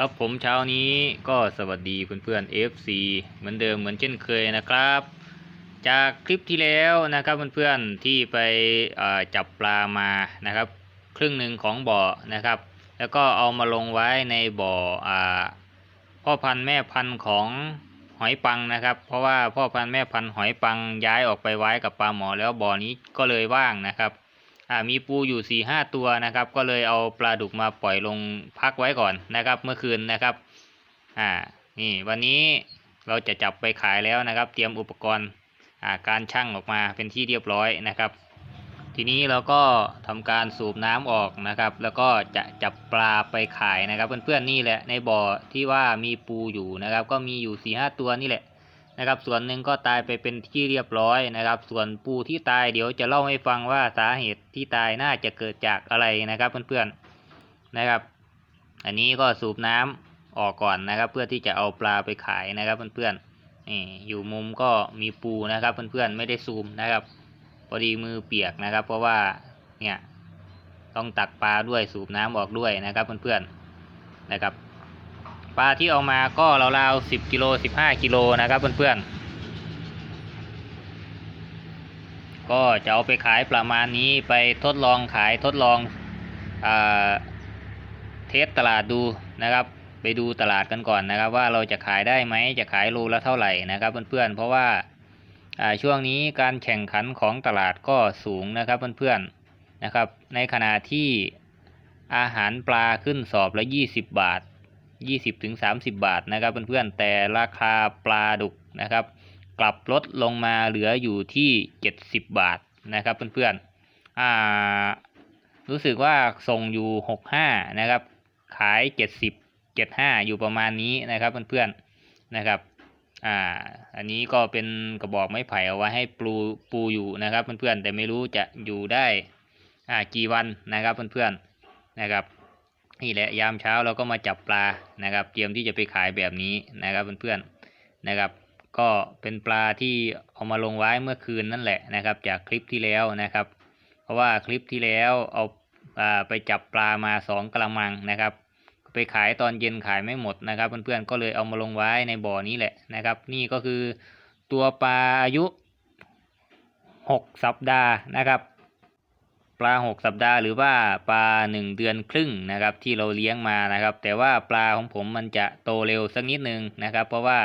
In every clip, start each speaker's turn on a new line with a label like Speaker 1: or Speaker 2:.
Speaker 1: ครับผมเช้านี้ก็สวัสดีเพื่อนๆ FC เหมือนเดิมเหมือนเช่นเคยนะครับ จากคลิปที่แล้วนะครับเพื่อนๆที่ไปเอ่อจับปลามานะครับ ครึ่งหนึ่งของบ่อนะครับ แล้วก็เอามาลงไว้ในบ่ออพ่อพันธุ์แม่พันธุ์ของหอยปังนะครับ เพราะว่าพ่อพันธุ์แม่พันธุ์หอยปังย้ายออกไปไว้กับปลาหมอแล้วบ่อนี้ก็เลยว่างนะครับ มีปูอยู่สี่ห้าตัวนะครับ ก็เลยเอาปลาดุกมาปล่อยลงพักไว้ก่อนนะครับ เมื่อคืนนะครับอ่านี่วันนี้เราจะจับไปขายแล้วนะครับ เตรียมอุปกรณ์อ่าการชั่งออกมาเป็นที่เรียบร้อยนะครับ ทีนี้เราก็ทำการสูบน้ำออกนะครับ แล้วก็จะจับปลาไปขายนะครับ เพื่อนๆนี่แหละในบ่อที่ว่ามีปูอยู่นะครับ ก็มีอยู่สี่ห้าตัวนี่แหละ นะครับ ส่วนหนึ่งก็ตายไปเป็นที่เรียบร้อยนะครับ ส่วนปูที่ตายเดี๋ยวจะเล่าให้ฟังว่าสาเหตุที่ตายน่าจะเกิดจากอะไรนะครับเพื่อนๆนะครับ อันนี้ก็สูบน้ำออกก่อนนะครับ เพื่อที่จะเอาปลาไปขายนะครับเพื่อนๆนี่อยู่มุมก็มีปูนะครับเพื่อนๆไม่ได้ซูมนะครับพอดีมือเปียกนะครับ เพราะว่าเนี่ยต้องตักปลาด้วยสูบน้ำออกด้วยนะครับเพื่อนๆนะครับ ปลาที่เอามาก็ราวๆสิบกิโลสิบห้ากิโลนะครับเพื่อนๆ ก็จะเอาไปขายประมาณนี้ไปทดลองขายทดลองอเทสตลาดดูนะครับ ไปดูตลาดกันก่อนนะครับ ว่าเราจะขายได้ไหมจะขายโลละเท่าไหร่นะครับเพื่อนๆเพราะว่าอ่าช่วงนี้การแข่งขันของตลาดก็สูงนะครับเพื่อนๆนะครับ ในขณะที่อาหารปลาขึ้นสอบละยี่สิบบาท 20ถึง30 บาทนะครับเพื่อนๆแต่ราคาปลาดุกนะครับ กลับลดลงมาเหลืออยู่ที่ 70 บาทนะครับเพื่อนๆอ่ารู้สึกว่าส่งอยู่ 65 นะครับ ขาย 70 75 อยู่ประมาณนี้นะครับเพื่อนๆนะครับอ่าอันนี้ก็เป็นกระบอกไม้ไผ่เอาไว้ให้ปูปูอยู่นะครับเพื่อนๆแต่ไม่รู้จะอยู่ได้อ่ากี่วันนะครับเพื่อนๆนะครับ นี่แหละยามเช้าเราก็มาจับปลานะครับ เตรียมที่จะไปขายแบบนี้นะครับเพื่อนๆนะครับ ก็เป็นปลาที่เอามาลงไว้เมื่อคืนนั่นแหละนะครับ จากคลิปที่แล้วนะครับ เพราะว่าคลิปที่แล้วเอาอ่าไปจับปลามาสองกระมังนะครับ ไปขายตอนเย็นขายไม่หมดนะครับเพื่อนๆก็เลยเอามาลงไว้ในบ่อนี้แหละนะครับ นี่ก็คือตัวปลาอายุหกสัปดาห์นะครับ ปลาหกสัปดาห์หรือว่าปลาหนึ่งเดือนครึ่งนะครับที่เราเลี้ยงมานะครับ แต่ว่าปลาของผมมันจะโตเร็วสักนิดนึงนะครับ เพราะว่า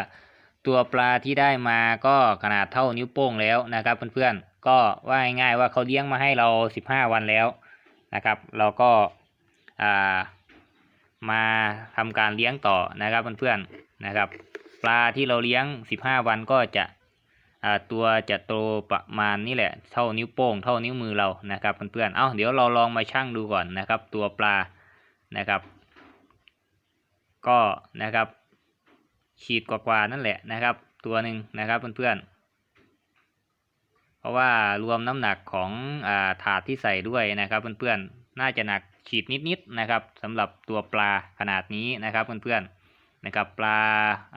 Speaker 1: ตัวปลาที่ได้มาก็ขนาดเท่านิ้วโป้งแล้วนะครับเพื่อนๆก็ว่าง่ายๆว่าเขาเลี้ยงมาให้เราสิบห้าวันแล้วนะครับ เราก็ามาทำการเลี้ยงต่อนะครับเพื่อนๆนะครับ ปลาที่เราเลี้ยงสิบห้าวันก็จะ ตัวจะโตประมาณนี่แหละ เท่านิ้วโป้งเท่านิ้วมือเรานะครับเพื่อนๆ เอ้าเดี๋ยวเราลองมาชั่งดูก่อนนะครับ ตัวปลานะครับ ก็นะครับ ขีดกว่าๆนั่นแหละนะครับ ตัวหนึ่งนะครับเพื่อนๆเพราะว่ารวมน้ำหนักของอ่าถาดที่ใส่ด้วยนะครับเพื่อนๆ น่าจะหนักขีดนิดๆนะครับสำหรับตัวปลาขนาดนี้นะครับเพื่อนๆนะครับ ปลา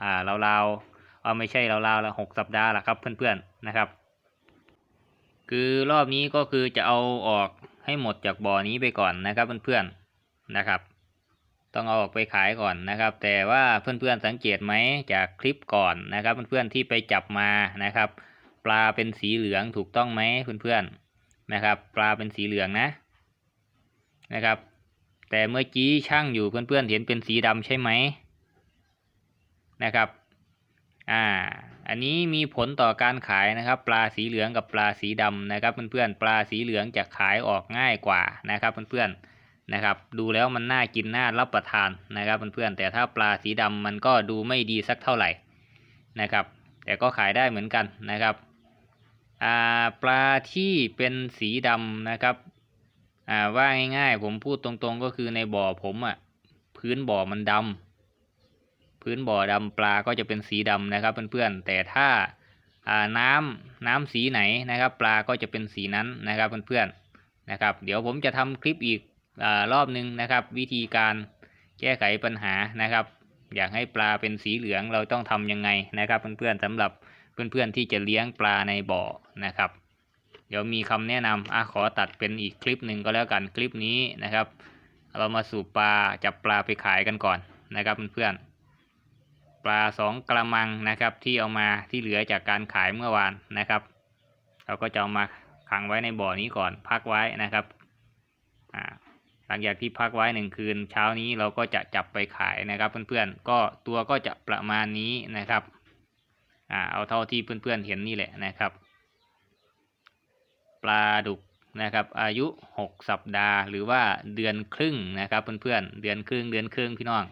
Speaker 1: อ่าราวๆ เอาไม่ใช่ราวๆละหกสัปดาห์ละครับเพื่อนๆนะครับ คือรอบนี้ก็คือจะเอาออกให้หมดจากบ่อนี้ไปก่อนนะครับเพื่อนๆนะครับ ต้องเอาออกไปขายก่อนนะครับ แต่ว่าเพื่อนๆสังเกตไหมจากคลิปก่อนนะครับ เพื่อนๆที่ไปจับมานะครับ ปลาเป็นสีเหลืองถูกต้องไหมเพื่อนๆนะครับ ปลาเป็นสีเหลืองนะนะครับ แต่เมื่อกี้ช่างอยู่เพื่อนๆเห็นเป็นสีดำใช่ไหมนะครับ อ่า อันนี้มีผลต่อการขายนะครับ ปลาสีเหลืองกับปลาสีดำนะครับเพื่อนๆ ปลาสีเหลืองจะขายออกง่ายกว่านะครับเพื่อนๆ นะครับ ดูแล้วมันน่ากินน่ารับประทานนะครับเพื่อนๆ แต่ถ้าปลาสีดำมันก็ดูไม่ดีสักเท่าไหร่นะครับ แต่ก็ขายได้เหมือนกันนะครับ อ่า ปลาที่เป็นสีดำนะครับ อ่า ว่าง่ายๆ ผมพูดตรงๆ ก็คือในบ่อผมอะ่ะ พื้นบ่อมันดำ พื้นบ่อดำปลาก็จะเป็นสีดำนะครับเพื่อนๆแต่ถ้าอ่าน้ำน้ำสีไหนนะครับ ปลาก็จะเป็นสีนั้นนะครับเพื่อนๆนะครับ เดี๋ยวผมจะทำคลิปอีกอรอบนึงนะครับ วิธีการแก้ไขปัญหานะครับ อยากให้ปลาเป็นสีเหลืองเราต้องทำยังไงนะครับเพื่อนๆสำหรับเพื่อนๆที่จะเลี้ยงปลาในบ่อนะครับ เดี๋ยวมีคำแนะนำอะขอตัดเป็นอีกคลิปหนึ่งก็แล้วกันคลิปนี้นะครับ เรามาสู่ปลาจับปลาไปขายกันก่อนนะครับเพื่อนๆ ปลาสองกระมังนะครับ ที่เอามาที่เหลือจากการขายเมื่อวานนะครับ เราก็จะเอามาขังไว้ในบ่อนี้ก่อนพักไว้นะครับหลังจากที่พักไว้หนึ่งคืน เช้านี้เราก็จะจับไปขายนะครับ เพื่อนๆก็ตัวก็จะประมาณนี้นะครับอเอาเท่าที่เพื่อนๆเห็นนี่แหละนะครับ ปลาดุกนะครับ อายุหกสัปดาห์ หรือว่าเดือนครึ่งนะครับ เพื่อนๆเดือนครึ่งเดือนครึ่งพี่น้อง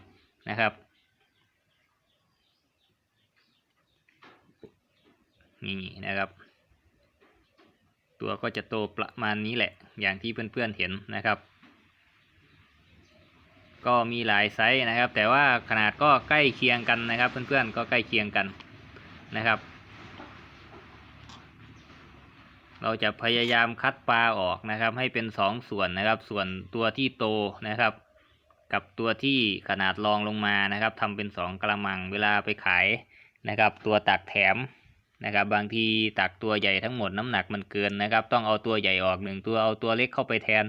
Speaker 1: นะครับ นี่นะครับ ตัวก็จะโตประมาณนี้แหละ อย่างที่เพื่อนๆเห็นนะครับ ก็มีหลายไซส์นะครับ แต่ว่าขนาดก็ใกล้เคียงกันนะครับ เพื่อนๆก็ใกล้เคียงกันนะครับ เราจะพยายามคัดปลาออกนะครับ ให้เป็นสองส่วนนะครับ ส่วนตัวที่โตนะครับกับตัวที่ขนาดรองลงมานะครับทำเป็นสองกระมังเวลาไปขายนะครับ ตัวตักแถม นะครับ บางทีตักตัวใหญ่ทั้งหมดน้ำหนักมันเกินนะครับ ต้องเอาตัวใหญ่ออกหนึ่งตัวเอาตัวเล็กเข้าไปแทน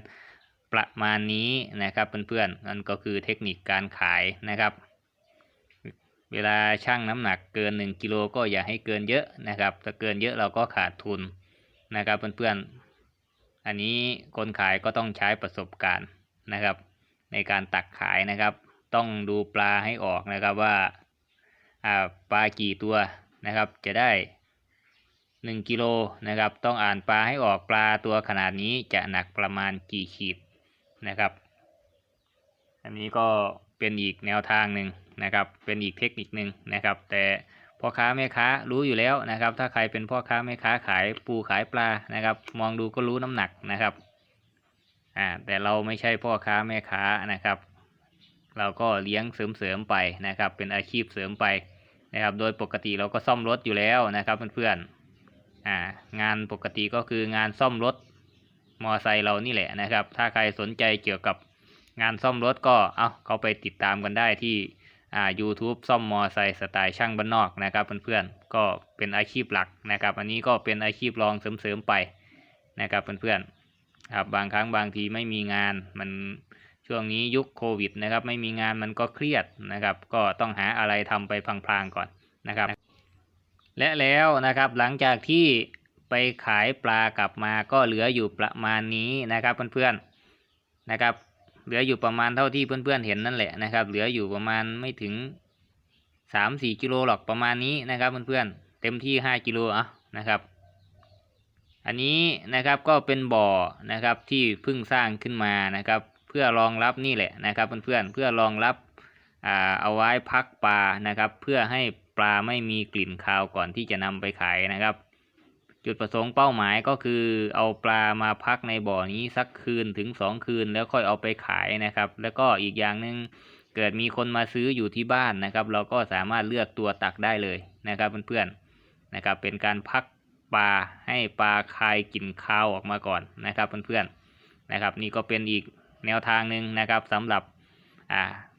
Speaker 1: ประมาณนี้นะครับเพื่อนๆนั่นก็คือเทคนิคการขายนะครับ เวลาชั่งน้ำหนักเกิน 1กิโลก็อย่าให้เกินเยอะนะครับ ถ้าเกินเยอะเราก็ขาดทุนนะครับเพื่อนๆ อันนี้คนขายก็ต้องใช้ประสบการณ์นะครับ ในการตักขายนะครับ ต้องดูปลาให้ออกนะครับว่าปลากี่ตัวนะครับ จะได้ หนึ่งกิโลนะครับ ต้องอ่านปลาให้ออกปลาตัวขนาดนี้จะหนักประมาณกี่ขีดนะครับ อันนี้ก็เป็นอีกแนวทางหนึ่งนะครับ เป็นอีกเทคนิคหนึ่งนะครับ แต่พ่อค้าแม่ค้ารู้อยู่แล้วนะครับ ถ้าใครเป็นพ่อค้าแม่ค้าขายปูขายปลานะครับ มองดูก็รู้น้ำหนักนะครับอ่าแต่เราไม่ใช่พ่อค้าแม่ค้านะครับ เราก็เลี้ยงเสริมๆไปนะครับ เป็นอาชีพเสริมไปนะครับ โดยปกติเราก็ซ่อมรถอยู่แล้วนะครับเพื่อนๆ อ่างานปกติก็คืองานซ่อมรถมอไซค์เรานี่แหละนะครับ ถ้าใครสนใจเกี่ยวกับงานซ่อมรถก็เอาเข้าไปติดตามกันได้ที่อ่า YouTube ซ่อมมอไซค์สไตล์ช่างบ้านนอกนะครับเพื่อนๆก็เป็นอาชีพหลักนะครับ อันนี้ก็เป็นอาชีพรองเสริมๆไปนะครับเพื่อนๆครับบางครั้งบางทีไม่มีงานมันช่วงนี้ยุคโควิดนะครับ ไม่มีงานมันก็เครียดนะครับ ก็ต้องหาอะไรทำไปพลางๆก่อนนะครับ และแล้วนะครับหลังจากที่ไปขายปลากลับมาก็เหลืออยู่ประมาณนี้นะครับเพื่อนๆนะครับ เหลืออยู่ประมาณเท่าที่เพื่อนๆเห็นนั่นแหละนะครับ เหลืออยู่ประมาณไม่ถึงสามสี่กิโลหรอกประมาณนี้นะครับเพื่อนๆเต็มที่ห้ากิโลอะนะครับ อันนี้นะครับก็เป็นบ่อนะครับที่เพิ่งสร้างขึ้นมานะครับ เพื่อรองรับนี่แหละนะครับเพื่อนๆเพื่อรองรับเอาไว้พักปลานะครับ เพื่อให้ ปลาไม่มีกลิ่นคาวก่อนที่จะนำไปขายนะครับ จุดประสงค์เป้าหมายก็คือเอาปลามาพักในบ่อนี้สักคืนถึงสองคืนแล้วค่อยเอาไปขายนะครับ แล้วก็อีกอย่างหนึ่งเกิดมีคนมาซื้ออยู่ที่บ้านนะครับ เราก็สามารถเลือกตัวตักได้เลยนะครับเพื่อนๆนะครับเป็นการพักปลาให้ปลาคายกลิ่นคาวออกมาก่อนนะครับเพื่อนๆนะครับ นี่ก็เป็นอีกแนวทางหนึ่งนะครับสำหรับ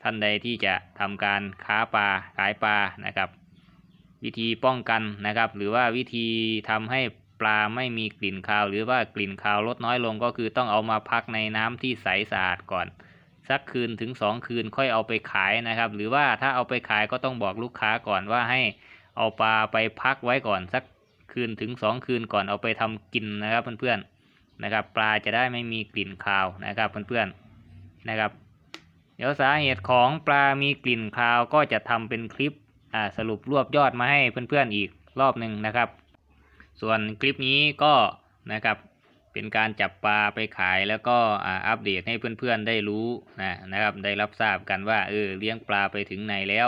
Speaker 1: ท่านใดที่จะทำการค้าปลาขายปลานะครับ วิธีป้องกันนะครับ หรือว่าวิธีทำให้ปลาไม่มีกลิ่นคาว หรือว่ากลิ่นคาวลดน้อยลงก็คือต้องเอามาพักในน้ำที่ใสสะอาดก่อน สักคืนถึงสองคืนค่อยเอาไปขายนะครับ หรือว่าถ้าเอาไปขายก็ต้องบอกลูกค้าก่อนว่าให้เอาปลาไปพักไว้ก่อนสักคืนถึงสองคืนก่อนเอาไปทำกินนะครับเพื่อนๆนะครับ ปลาจะได้ไม่มีกลิ่นคาวนะครับเพื่อนๆนะครับ เดี๋ยวสาเหตุของปลามีกลิ่นคาวก็จะทำเป็นคลิป สรุปรวบยอดมาให้เพื่อนๆอีกรอบหนึ่งนะครับ ส่วนคลิปนี้ก็นะครับเป็นการจับปลาไปขายแล้วก็อ่าอัปเดตให้เพื่อนๆได้รู้นะนะครับได้รับทราบกันว่าเออเลี้ยงปลาไปถึงไหนแล้ว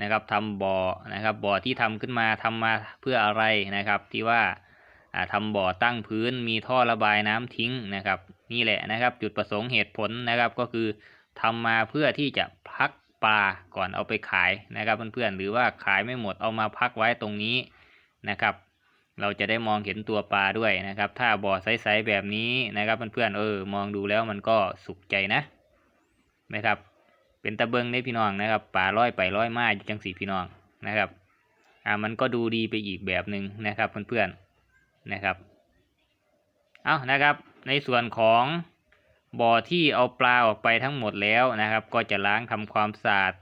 Speaker 1: นะครับทำบ่อนะครับบ่อที่ทำขึ้นมาทำมาเพื่ออะไรนะครับที่ว่าอ่าทำบ่อตั้งพื้นมีท่อระบายน้ำทิ้งนะครับ นี่แหละนะครับ จุดประสงค์เหตุผลนะครับก็คือทำมาเพื่อที่จะพัก ปลาก่อนเอาไปขายนะครับเพื่อนๆหรือว่าขายไม่หมดเอามาพักไว้ตรงนี้นะครับ เราจะได้มองเห็นตัวปลาด้วยนะครับ ถ้าบ่อใสๆแบบนี้นะครับเพื่อนๆเออมองดูแล้วมันก็สุขใจนะนะครับ เป็นตะเบิงได้พี่น้องนะครับป่าร้อยไปร้อยมาอยู่จังสีพี่น้องนะครับอ่ามันก็ดูดีไปอีกแบบหนึ่งนะครับเพื่อนๆนะครับ เอานะครับในส่วนของ บ่อที่เอาปลาออกไปทั้งหมดแล้วนะครับ ก็จะล้างทำความสะอาด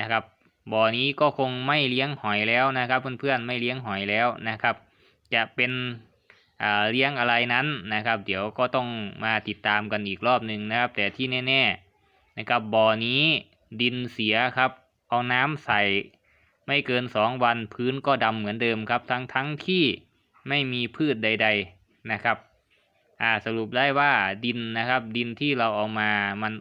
Speaker 1: นะครับ บ่อนี้ก็คงไม่เลี้ยงหอยแล้วนะครับ เพื่อนๆไม่เลี้ยงหอยแล้วนะครับ จะเป็นอ่าเลี้ยงอะไรนั้นนะครับ เดี๋ยวก็ต้องมาติดตามกันอีกรอบหนึ่งนะครับ แต่ที่แน่ๆนะครับบ่อนี้ดินเสียครับ เอาน้ำใส่ไม่เกินสองวันพื้นก็ดำเหมือนเดิมครับ ทั้งทั้งที่ไม่มีพืชใด ๆนะครับ อ่าสรุปได้ว่าดินนะครับ ดินที่เราเอามามัน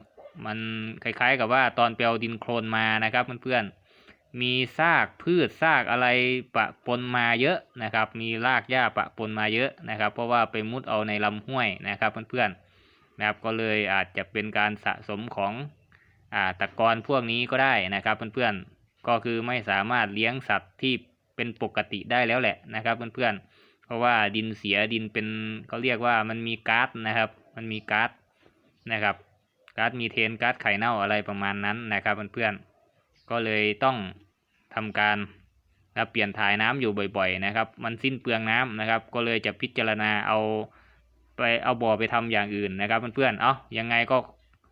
Speaker 1: มันคล้ายๆ กับว่าตอนไปเอาดินโคลนมานะครับเพื่อนๆมีซากพืชซากอะไรปะปนมาเยอะนะครับ มีรากหญ้าปะปนมาเยอะนะครับ เพราะว่าไปมุดเอาในลำห้วยนะครับเพื่อนๆนะครับก็เลยอาจจะเป็นการสะสมของอ่าตะกอนพวกนี้ก็ได้นะครับเพื่อนๆก็คือไม่สามารถเลี้ยงสัตว์ที่เป็นปกติได้แล้วแหละนะครับเพื่อนๆ เพราะว่าดินเสียดินเป็นเขาเรียกว่ามันมีก๊าซนะครับ มันมีก๊าซนะครับก๊าซมีเทนก๊าซไข่เน่าอะไรประมาณนั้นนะครับเพื่อนๆก็เลยต้องทำการนะเปลี่ยนถ่ายน้ำอยู่บ่อยๆนะครับ มันสิ้นเปลืองน้ำนะครับ ก็เลยจะพิจารณาเอาไปเอาบ่อไปทำอย่างอื่นนะครับเพื่อนๆ เอายังไงก็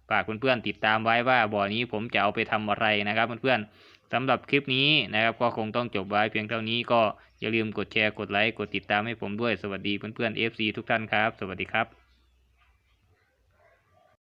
Speaker 1: ฝากเพื่อนๆติดตามไว้ว่าบ่อนี้ผมจะเอาไปทำอะไรนะครับเพื่อนๆ สำหรับคลิปนี้นะครับก็คงต้องจบไว้เพียงเท่านี้ก็อย่าลืมกดแชร์กดไลค์กดติดตามให้ผมด้วยสวัสดีเพื่อนๆ FC ทุกท่านครับ สวัสดีครับ